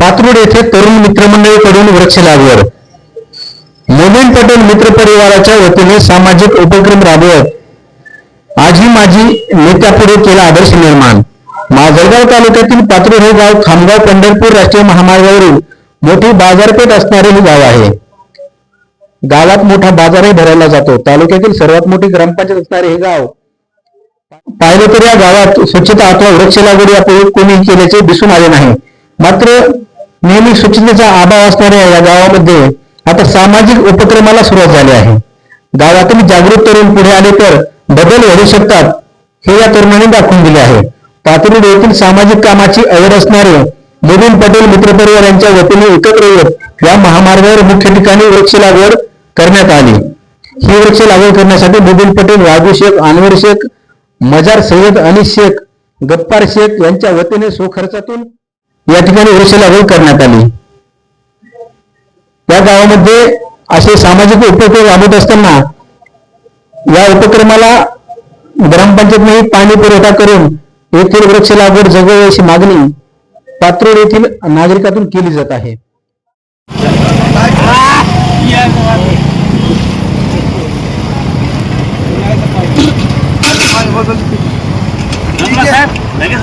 पात्रूड येथे तरुण मित्रमंडळीकडून वृक्ष लागवड मोमेन पटेल मित्र परिवाराच्या वतीने सामाजिक उपक्रम राबवत आजी माझी नेत्यापुढे केला आदर्श निर्माण. माजलगाव तालुक्यातील पात्रूड हे गाव खामगाव पंढरपूर राष्ट्रीय महामार्गावरील मोठी बाजारपेठ असणारे हे गाव आहे. गावात मोठा बाजारही भरायला जातो. तालुक्यातील सर्वात मोठी ग्रामपंचायत असणारे हे गाव पाहिलं तर या गावात स्वच्छता अथवा वृक्ष लागवडी यापूर्वी कोणी केल्याचे दिसून आले नाही. मात्र नेहमी स्वच्छतेचा अभाव असणाऱ्या या गावामध्ये आता सामाजिक उपक्रमाला सुरुवात झाली आहे. गावातील जागृत तरुण पुढे आले तर बदल घडू शकतात हे या तरुणांनी दाखवून दिले आहे. पातळी येथील सामाजिक कामाची आवड असणारे नवीन पटेल मित्रपरिवार यांच्या वतीने एकत्र येत या महामार्गावर मुख्य ठिकाणी वृक्ष लागवड करण्यात आली. ही वृक्ष लागवड करण्यासाठी मोबिन पटेल राजू शेख अनवर शेख मजार सय्यद अनिस शेख गप्पार शेख यांच्या वतीने स्वखर्चातून या ठिकाणी वृक्ष लागवड करण्यात आली. या गावामध्ये असे सामाजिक उपक्रम राबवत असताना या उपक्रमाला ग्रामपंचायतने पाणी पुरवठा करून येथील वृक्ष लागवड जगव अशी मागणी पात्रोड येथील नागरिकातून केली जात आहे. आहे